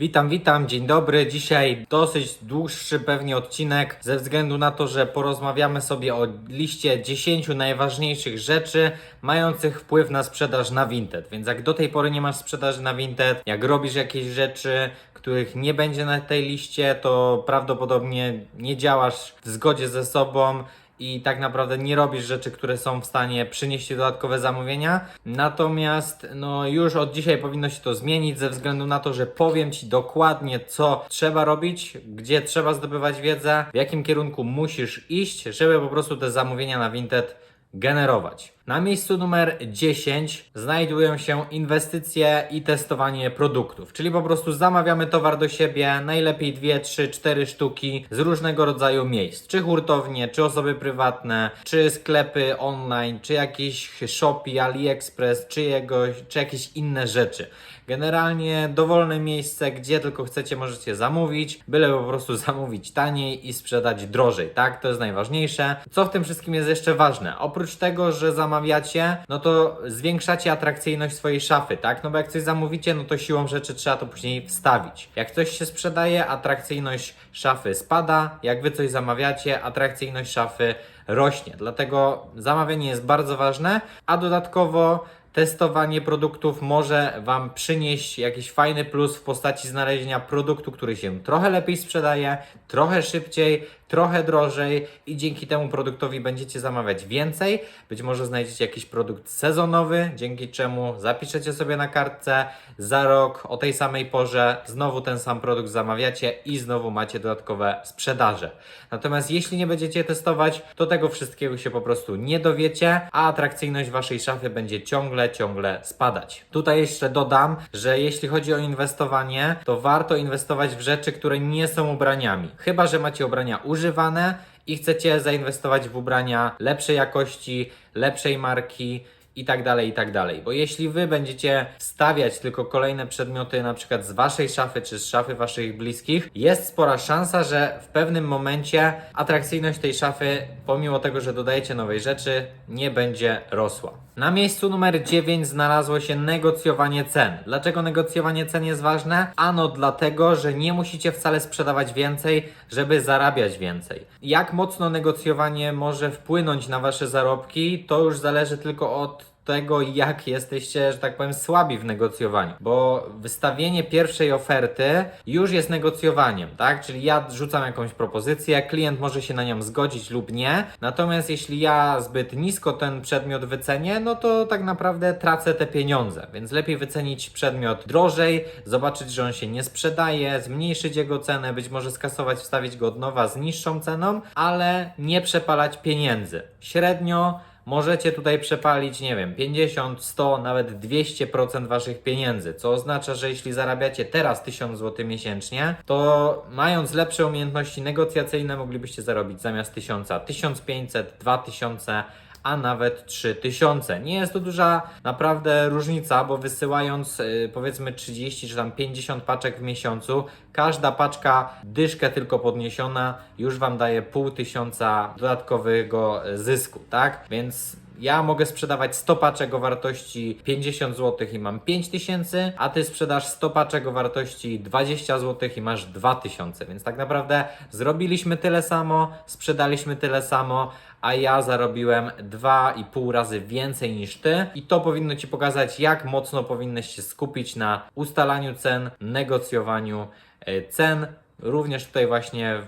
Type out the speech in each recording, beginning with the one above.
Witam, witam, dzień dobry. Dzisiaj dosyć dłuższy pewnie odcinek, ze względu na to, że porozmawiamy sobie o liście 10 najważniejszych rzeczy mających wpływ na sprzedaż na Vinted. Więc jak do tej pory nie masz sprzedaży na Vinted, jak robisz jakieś rzeczy, których nie będzie na tej liście, to prawdopodobnie nie działasz w zgodzie ze sobą i tak naprawdę nie robisz rzeczy, które są w stanie przynieść ci dodatkowe zamówienia. Natomiast no już od dzisiaj powinno się to zmienić ze względu na to, że powiem ci dokładnie co trzeba robić, gdzie trzeba zdobywać wiedzę, w jakim kierunku musisz iść, żeby po prostu te zamówienia na Vinted generować. Na miejscu numer 10 znajdują się inwestycje i testowanie produktów, czyli po prostu zamawiamy towar do siebie, najlepiej 2, 3, 4 sztuki z różnego rodzaju miejsc, czy hurtownie, czy osoby prywatne, czy sklepy online, czy jakieś Shopee, AliExpress, czy, jego, czy jakieś inne rzeczy. Generalnie dowolne miejsce, gdzie tylko chcecie, możecie zamówić, byle po prostu zamówić taniej i sprzedać drożej, tak? To jest najważniejsze. Co w tym wszystkim jest jeszcze ważne? Oprócz tego, że zamawiacie, no to zwiększacie atrakcyjność swojej szafy, tak? No bo jak coś zamówicie, no to siłą rzeczy trzeba to później wstawić. Jak coś się sprzedaje, atrakcyjność szafy spada, jak wy coś zamawiacie, atrakcyjność szafy rośnie. Dlatego zamawianie jest bardzo ważne, a dodatkowo testowanie produktów może Wam przynieść jakiś fajny plus w postaci znalezienia produktu, który się trochę lepiej sprzedaje, trochę szybciej, trochę drożej i dzięki temu produktowi będziecie zamawiać więcej. Być może znajdziecie jakiś produkt sezonowy, dzięki czemu zapiszecie sobie na kartce za rok o tej samej porze znowu ten sam produkt zamawiacie i znowu macie dodatkowe sprzedaże. Natomiast jeśli nie będziecie testować, to tego wszystkiego się po prostu nie dowiecie, a atrakcyjność Waszej szafy będzie ciągle, ciągle spadać. Tutaj jeszcze dodam, że jeśli chodzi o inwestowanie, to warto inwestować w rzeczy, które nie są ubraniami. Chyba, że macie ubrania używane i chcecie zainwestować w ubrania lepszej jakości, lepszej marki i tak dalej, i tak dalej. Bo jeśli wy będziecie stawiać tylko kolejne przedmioty, na przykład z waszej szafy czy z szafy waszych bliskich, jest spora szansa, że w pewnym momencie atrakcyjność tej szafy, pomimo tego, że dodajecie nowej rzeczy, nie będzie rosła. Na miejscu numer 9 znalazło się negocjowanie cen. Dlaczego negocjowanie cen jest ważne? Ano dlatego, że nie musicie wcale sprzedawać więcej, żeby zarabiać więcej. Jak mocno negocjowanie może wpłynąć na wasze zarobki, to już zależy tylko od tego, jak jesteście, że tak powiem, słabi w negocjowaniu. Bo wystawienie pierwszej oferty już jest negocjowaniem, tak? Czyli ja rzucam jakąś propozycję, klient może się na nią zgodzić lub nie. Natomiast jeśli ja zbyt nisko ten przedmiot wycenię, no to tak naprawdę tracę te pieniądze. Więc lepiej wycenić przedmiot drożej, zobaczyć, że on się nie sprzedaje, zmniejszyć jego cenę, być może skasować, wstawić go od nowa z niższą ceną, ale nie przepalać pieniędzy. Średnio możecie tutaj przepalić, nie wiem, 50, 100, nawet 200% waszych pieniędzy, co oznacza, że jeśli zarabiacie teraz 1000 zł miesięcznie, to mając lepsze umiejętności negocjacyjne moglibyście zarobić zamiast 1000 1500, 2000, a nawet 3000. Nie jest to duża naprawdę różnica, bo wysyłając yy, powiedzmy 30 czy tam 50 paczek w miesiącu, każda paczka dyszkę tylko podniesiona już Wam daje pół tysiąca dodatkowego zysku, tak? Więc ja mogę sprzedawać 100 paczek o wartości 50 zł i mam 5000, a ty sprzedasz 100 paczek o wartości 20 zł i masz 2000. Więc tak naprawdę zrobiliśmy tyle samo, sprzedaliśmy tyle samo, a ja zarobiłem 2,5 razy więcej niż ty. I to powinno ci pokazać, jak mocno powinieneś się skupić na ustalaniu cen, negocjowaniu e, cen. Również tutaj właśnie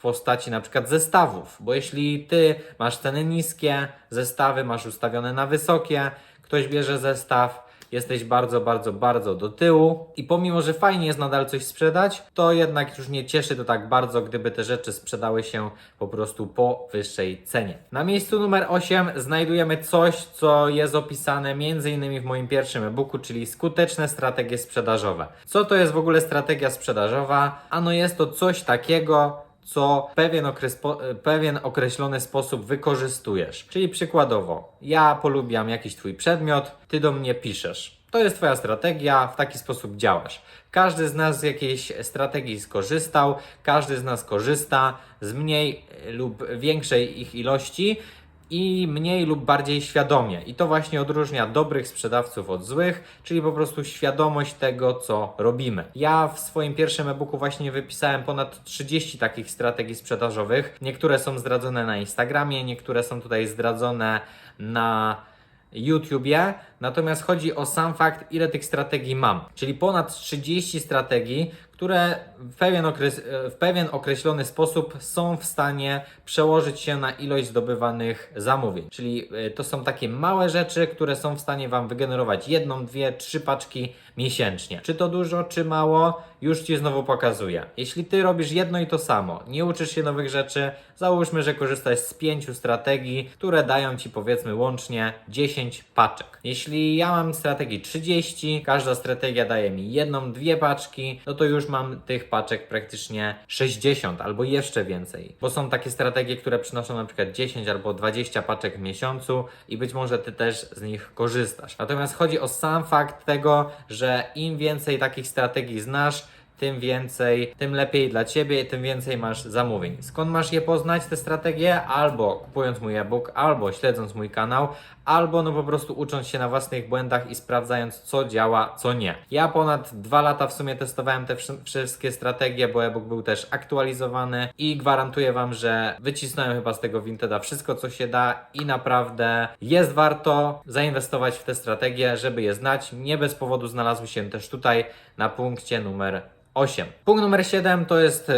w postaci na przykład zestawów, bo jeśli ty masz ceny niskie, zestawy masz ustawione na wysokie, ktoś bierze zestaw, jesteś bardzo, bardzo, bardzo do tyłu i pomimo, że fajnie jest nadal coś sprzedać, to jednak już nie cieszy to tak bardzo, gdyby te rzeczy sprzedały się po prostu po wyższej cenie. Na miejscu numer 8 znajdujemy coś, co jest opisane m.in. w moim pierwszym e-booku, czyli skuteczne strategie sprzedażowe. Co to jest w ogóle strategia sprzedażowa? Ano jest to coś takiego, co pewien, okres, e, pewien określony sposób wykorzystujesz. Czyli przykładowo, ja polubiam jakiś Twój przedmiot, Ty do mnie piszesz. To jest Twoja strategia, w taki sposób działasz. Każdy z nas z jakiejś strategii skorzystał, każdy z nas korzysta z mniej lub większej ich ilości. I mniej lub bardziej świadomie. I to właśnie odróżnia dobrych sprzedawców od złych, czyli po prostu świadomość tego, co robimy. Ja w swoim pierwszym e-booku właśnie wypisałem ponad 30 takich strategii sprzedażowych. Niektóre są zdradzone na Instagramie, niektóre są tutaj zdradzone na YouTubie, natomiast chodzi o sam fakt, ile tych strategii mam. Czyli ponad 30 strategii, które w pewien, okres, w pewien określony sposób są w stanie przełożyć się na ilość zdobywanych zamówień. Czyli y, to są takie małe rzeczy, które są w stanie Wam wygenerować jedną, dwie, trzy paczki miesięcznie. Czy to dużo, czy mało, już Ci znowu pokazuję. Jeśli Ty robisz jedno i to samo, nie uczysz się nowych rzeczy, załóżmy, że korzystasz z pięciu strategii, które dają Ci powiedzmy łącznie 10 paczek. Jeśli ja mam strategii 30, każda strategia daje mi jedną, dwie paczki, no to już mam tych paczek praktycznie 60 albo jeszcze więcej. Bo są takie strategie, które przynoszą na przykład 10 albo 20 paczek w miesiącu i być może Ty też z nich korzystasz. Natomiast chodzi o sam fakt tego, że im więcej takich strategii znasz, tym więcej, tym lepiej dla Ciebie, tym więcej masz zamówień. Skąd masz je poznać, te strategie? Albo kupując mój e-book, albo śledząc mój kanał, albo no po prostu ucząc się na własnych błędach i sprawdzając, co działa, co nie. Ja ponad dwa lata w sumie testowałem te wszy- wszystkie strategie, bo e-book był też aktualizowany i gwarantuję Wam, że wycisnąłem chyba z tego Vinteda wszystko, co się da i naprawdę jest warto zainwestować w te strategie, żeby je znać. Nie bez powodu znalazły się też tutaj na punkcie numer 8. Punkt numer 7 to jest y,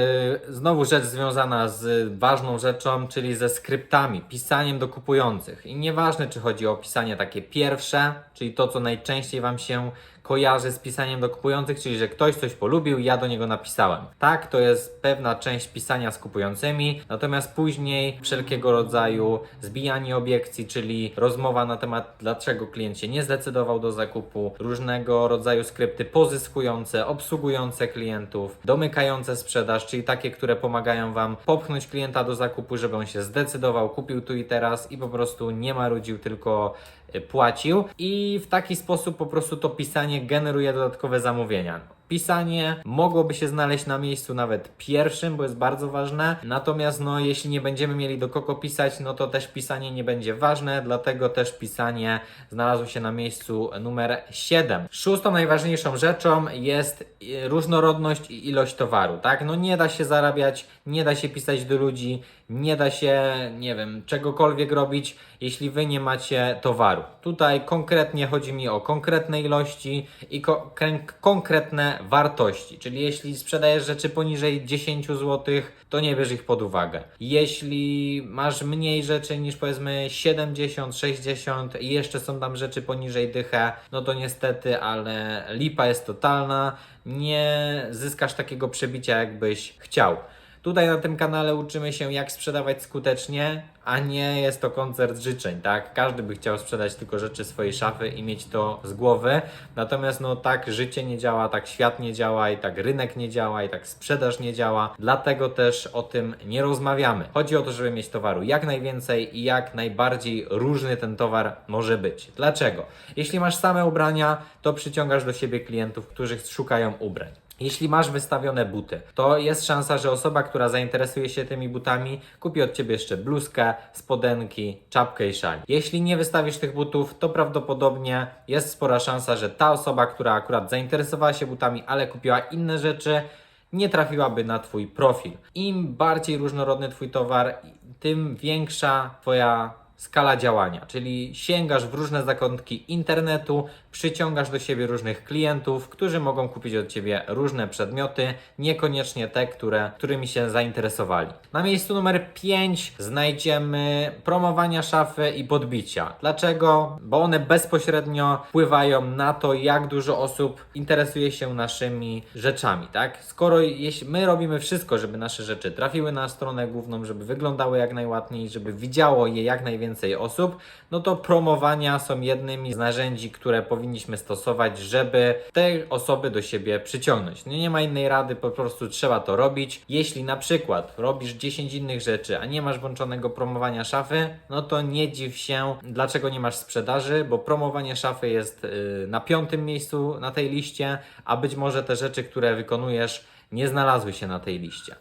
znowu rzecz związana z ważną rzeczą, czyli ze skryptami, pisaniem do kupujących. I nieważne, czy chodzi o pisanie takie pierwsze, czyli to, co najczęściej Wam się kojarzy z pisaniem do kupujących, czyli że ktoś coś polubił ja do niego napisałem. Tak, to jest pewna część pisania z kupującymi, natomiast później wszelkiego rodzaju zbijanie obiekcji, czyli rozmowa na temat, dlaczego klient się nie zdecydował do zakupu, różnego rodzaju skrypty pozyskujące, obsługujące klientów, domykające sprzedaż, czyli takie, które pomagają Wam popchnąć klienta do zakupu, żeby on się zdecydował, kupił tu i teraz i po prostu nie marudził, tylko płacił i w taki sposób po prostu to pisanie generuje dodatkowe zamówienia. Pisanie mogłoby się znaleźć na miejscu nawet pierwszym, bo jest bardzo ważne. Natomiast no, jeśli nie będziemy mieli do kogo pisać, no to też pisanie nie będzie ważne, dlatego też pisanie znalazło się na miejscu numer 7. Szóstą najważniejszą rzeczą jest y, różnorodność i ilość towaru, tak? No nie da się zarabiać, nie da się pisać do ludzi, nie da się, nie wiem, czegokolwiek robić, jeśli wy nie macie towaru. Tutaj konkretnie chodzi mi o konkretne ilości i ko- konkretne wartości. Czyli jeśli sprzedajesz rzeczy poniżej 10 zł, to nie bierz ich pod uwagę. Jeśli masz mniej rzeczy niż powiedzmy 70, 60 i jeszcze są tam rzeczy poniżej dychę, no to niestety, ale lipa jest totalna. Nie zyskasz takiego przebicia, jakbyś chciał. Tutaj na tym kanale uczymy się, jak sprzedawać skutecznie, a nie jest to koncert życzeń, tak? Każdy by chciał sprzedać tylko rzeczy swojej szafy i mieć to z głowy. Natomiast no tak życie nie działa, tak świat nie działa i tak rynek nie działa i tak sprzedaż nie działa. Dlatego też o tym nie rozmawiamy. Chodzi o to, żeby mieć towaru jak najwięcej i jak najbardziej różny ten towar może być. Dlaczego? Jeśli masz same ubrania, to przyciągasz do siebie klientów, którzy szukają ubrań. Jeśli masz wystawione buty, to jest szansa, że osoba, która zainteresuje się tymi butami, kupi od ciebie jeszcze bluzkę, spodenki, czapkę i szal. Jeśli nie wystawisz tych butów, to prawdopodobnie jest spora szansa, że ta osoba, która akurat zainteresowała się butami, ale kupiła inne rzeczy, nie trafiłaby na Twój profil. Im bardziej różnorodny Twój towar, tym większa Twoja skala działania, czyli sięgasz w różne zakątki internetu, przyciągasz do siebie różnych klientów, którzy mogą kupić od Ciebie różne przedmioty, niekoniecznie te, które, którymi się zainteresowali. Na miejscu numer 5 znajdziemy promowania szafy i podbicia. Dlaczego? Bo one bezpośrednio wpływają na to, jak dużo osób interesuje się naszymi rzeczami, tak? Skoro my robimy wszystko, żeby nasze rzeczy trafiły na stronę główną, żeby wyglądały jak najładniej, żeby widziało je jak najwięcej osób, no to promowania są jednymi z narzędzi, które powinniśmy stosować, żeby te osoby do siebie przyciągnąć. No nie ma innej rady, po prostu trzeba to robić. Jeśli na przykład robisz 10 innych rzeczy, a nie masz włączonego promowania szafy, no to nie dziw się, dlaczego nie masz sprzedaży, bo promowanie szafy jest yy, na piątym miejscu na tej liście, a być może te rzeczy, które wykonujesz, nie znalazły się na tej liście.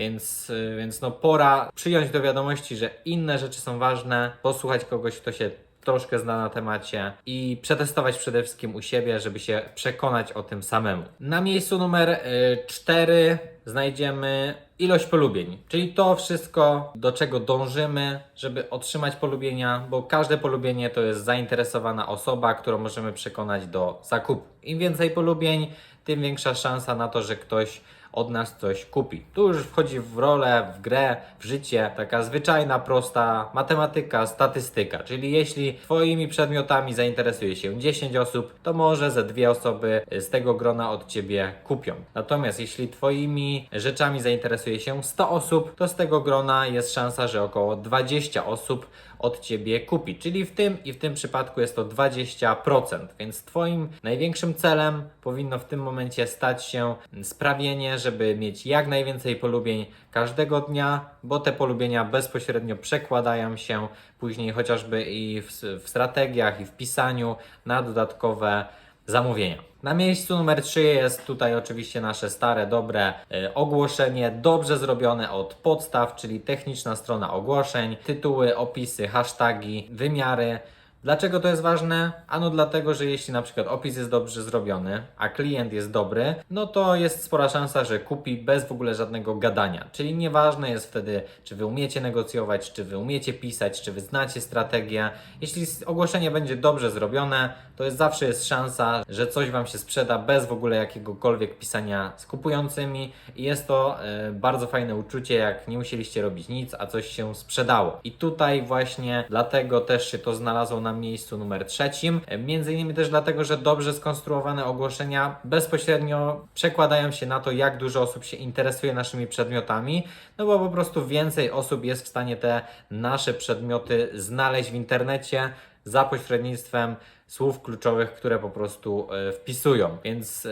Więc, y, więc no pora przyjąć do wiadomości, że inne rzeczy są ważne, posłuchać kogoś, kto się troszkę zna na temacie i przetestować przede wszystkim u siebie, żeby się przekonać o tym samemu. Na miejscu numer 4 znajdziemy ilość polubień, czyli to wszystko, do czego dążymy, żeby otrzymać polubienia, bo każde polubienie to jest zainteresowana osoba, którą możemy przekonać do zakupu. Im więcej polubień, tym większa szansa na to, że ktoś od nas coś kupi. Tu już wchodzi w rolę, w grę, w życie taka zwyczajna, prosta matematyka, statystyka. Czyli jeśli Twoimi przedmiotami zainteresuje się 10 osób, to może ze dwie osoby z tego grona od Ciebie kupią. Natomiast jeśli Twoimi rzeczami zainteresuje się 100 osób, to z tego grona jest szansa, że około 20 osób od Ciebie kupi. Czyli w tym i w tym przypadku jest to 20%. Więc Twoim największym celem powinno w tym momencie stać się sprawienie, żeby mieć jak najwięcej polubień każdego dnia, bo te polubienia bezpośrednio przekładają się później chociażby i w, w strategiach, i w pisaniu na dodatkowe zamówienia. Na miejscu numer 3 jest tutaj oczywiście nasze stare, dobre e, ogłoszenie, dobrze zrobione od podstaw, czyli techniczna strona ogłoszeń, tytuły, opisy, hasztagi, wymiary. Dlaczego to jest ważne? Ano dlatego, że jeśli na przykład opis jest dobrze zrobiony, a klient jest dobry, no to jest spora szansa, że kupi bez w ogóle żadnego gadania. Czyli nieważne jest wtedy, czy wy umiecie negocjować, czy wy umiecie pisać, czy wy znacie strategię. Jeśli ogłoszenie będzie dobrze zrobione, to jest zawsze jest szansa, że coś wam się sprzeda bez w ogóle jakiegokolwiek pisania z kupującymi i jest to e, bardzo fajne uczucie, jak nie musieliście robić nic, a coś się sprzedało. I tutaj właśnie dlatego też się to znalazło na miejscu numer trzecim. Między innymi też dlatego, że dobrze skonstruowane ogłoszenia bezpośrednio przekładają się na to, jak dużo osób się interesuje naszymi przedmiotami, no bo po prostu więcej osób jest w stanie te nasze przedmioty znaleźć w internecie za pośrednictwem słów kluczowych, które po prostu e, wpisują. Więc e,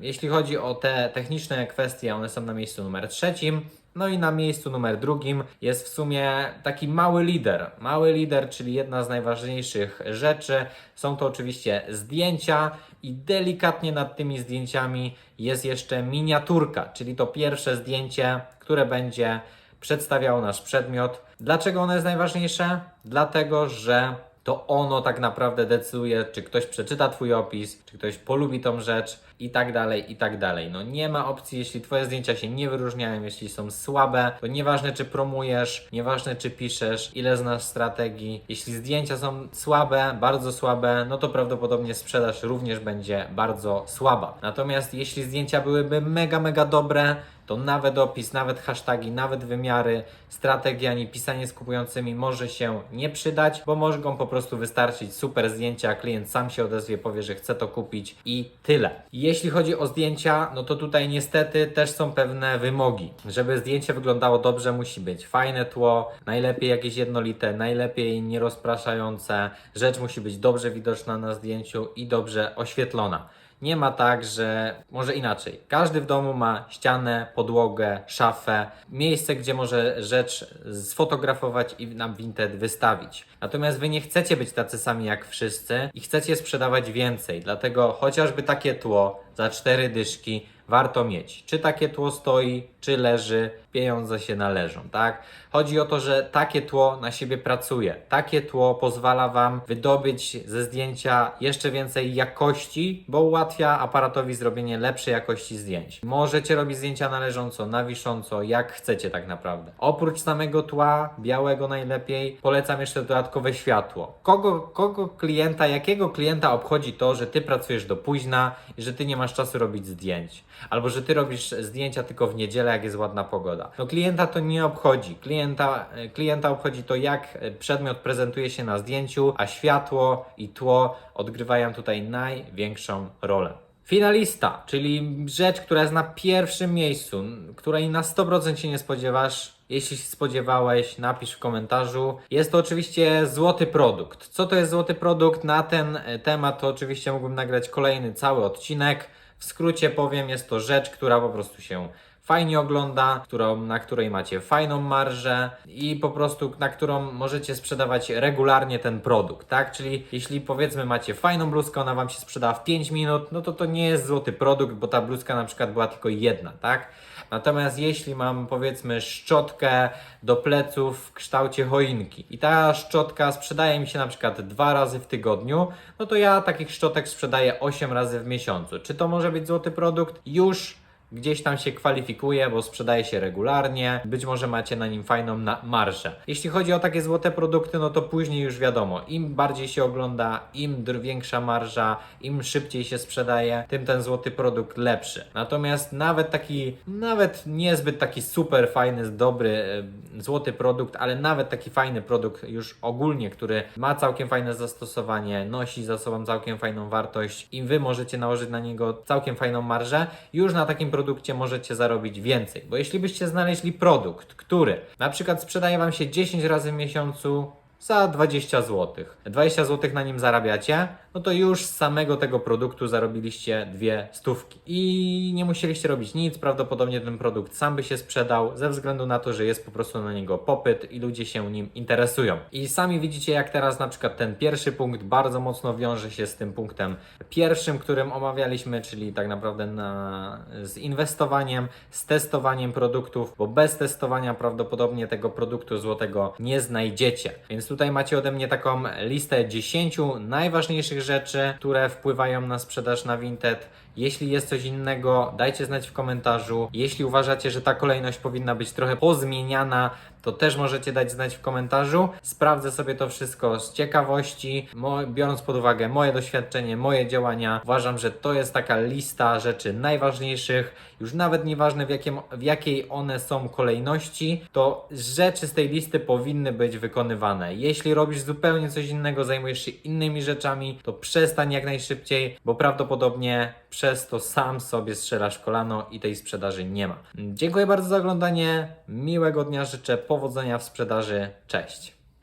jeśli chodzi o te techniczne kwestie, one są na miejscu numer trzecim. No i na miejscu numer drugim jest w sumie taki mały lider. Mały lider, czyli jedna z najważniejszych rzeczy. Są to oczywiście zdjęcia i delikatnie nad tymi zdjęciami jest jeszcze miniaturka, czyli to pierwsze zdjęcie, które będzie przedstawiało nasz przedmiot. Dlaczego ono jest najważniejsze? Dlatego, że to ono tak naprawdę decyduje, czy ktoś przeczyta Twój opis, czy ktoś polubi tą rzecz i tak dalej, i tak dalej. No nie ma opcji, jeśli Twoje zdjęcia się nie wyróżniają, jeśli są słabe, to nieważne czy promujesz, nieważne czy piszesz, ile znasz strategii, jeśli zdjęcia są słabe, bardzo słabe, no to prawdopodobnie sprzedaż również będzie bardzo słaba. Natomiast jeśli zdjęcia byłyby mega, mega dobre, to nawet opis, nawet hashtagi, nawet wymiary, strategia ani pisanie z kupującymi może się nie przydać, bo mogą po prostu wystarczyć super zdjęcia, klient sam się odezwie, powie, że chce to kupić i tyle. Jeśli chodzi o zdjęcia, no to tutaj niestety też są pewne wymogi. Żeby zdjęcie wyglądało dobrze, musi być fajne tło, najlepiej jakieś jednolite, najlepiej nierozpraszające, rzecz musi być dobrze widoczna na zdjęciu i dobrze oświetlona. Nie ma tak, że może inaczej. Każdy w domu ma ścianę, podłogę, szafę, miejsce, gdzie może rzecz sfotografować i na Vinted wystawić. Natomiast wy nie chcecie być tacy sami jak wszyscy i chcecie sprzedawać więcej. Dlatego chociażby takie tło za cztery dyszki warto mieć. Czy takie tło stoi, czy leży, pieniądze się należą, tak? Chodzi o to, że takie tło na siebie pracuje. Takie tło pozwala Wam wydobyć ze zdjęcia jeszcze więcej jakości, bo ułatwia aparatowi zrobienie lepszej jakości zdjęć. Możecie robić zdjęcia należąco, na wisząco, jak chcecie tak naprawdę. Oprócz samego tła, białego najlepiej, polecam jeszcze dodatkowe światło. Kogo, kogo klienta, jakiego klienta obchodzi to, że Ty pracujesz do późna i że Ty nie masz czasu robić zdjęć? Albo że Ty robisz zdjęcia tylko w niedzielę, jak jest ładna pogoda. No klienta to nie obchodzi. Klienta, e, klienta obchodzi to, jak e, przedmiot prezentuje się na zdjęciu, a światło i tło odgrywają tutaj największą rolę. Finalista, czyli rzecz, która jest na pierwszym miejscu, której na 100% się nie spodziewasz. Jeśli się spodziewałeś, napisz w komentarzu. Jest to oczywiście złoty produkt. Co to jest złoty produkt? Na ten e, temat to oczywiście mógłbym nagrać kolejny cały odcinek. W skrócie powiem, jest to rzecz, która po prostu się fajnie ogląda, którą, na której macie fajną marżę i po prostu na którą możecie sprzedawać regularnie ten produkt, tak? Czyli jeśli powiedzmy macie fajną bluzkę, ona Wam się sprzeda w 5 minut, no to to nie jest złoty produkt, bo ta bluzka na przykład była tylko jedna, tak? Natomiast jeśli mam powiedzmy szczotkę do pleców w kształcie choinki i ta szczotka sprzedaje mi się na przykład dwa razy w tygodniu, no to ja takich szczotek sprzedaję 8 razy w miesiącu. Czy to może być złoty produkt? Już gdzieś tam się kwalifikuje, bo sprzedaje się regularnie, być może macie na nim fajną na- marżę. Jeśli chodzi o takie złote produkty, no to później już wiadomo, im bardziej się ogląda, im większa marża, im szybciej się sprzedaje, tym ten złoty produkt lepszy. Natomiast nawet taki, nawet niezbyt taki super fajny, dobry, złoty produkt, ale nawet taki fajny produkt już ogólnie, który ma całkiem fajne zastosowanie, nosi za sobą całkiem fajną wartość i Wy możecie nałożyć na niego całkiem fajną marżę, już na takim produkcie możecie zarobić więcej. Bo jeśli byście znaleźli produkt, który na przykład sprzedaje Wam się 10 razy w miesiącu za 20 zł. 20 zł na nim zarabiacie, no to już z samego tego produktu zarobiliście dwie stówki. I nie musieliście robić nic, prawdopodobnie ten produkt sam by się sprzedał, ze względu na to, że jest po prostu na niego popyt i ludzie się nim interesują. I sami widzicie, jak teraz na przykład ten pierwszy punkt bardzo mocno wiąże się z tym punktem pierwszym, którym omawialiśmy, czyli tak naprawdę na, z inwestowaniem, z testowaniem produktów, bo bez testowania prawdopodobnie tego produktu złotego nie znajdziecie. Więc tutaj macie ode mnie taką listę 10 najważniejszych rzeczy, które wpływają na sprzedaż na Vinted. Jeśli jest coś innego, dajcie znać w komentarzu. Jeśli uważacie, że ta kolejność powinna być trochę pozmieniana, to też możecie dać znać w komentarzu. Sprawdzę sobie to wszystko z ciekawości, biorąc pod uwagę moje doświadczenie, moje działania. Uważam, że to jest taka lista rzeczy najważniejszych. Już nawet nieważne w, jakim, w jakiej one są kolejności, to rzeczy z tej listy powinny być wykonywane. Jeśli robisz zupełnie coś innego, zajmujesz się innymi rzeczami, to przestań jak najszybciej, bo prawdopodobnie przez to sam sobie strzelasz kolano i tej sprzedaży nie ma. Dziękuję bardzo za oglądanie. Miłego dnia życzę, powodzenia w sprzedaży. Cześć.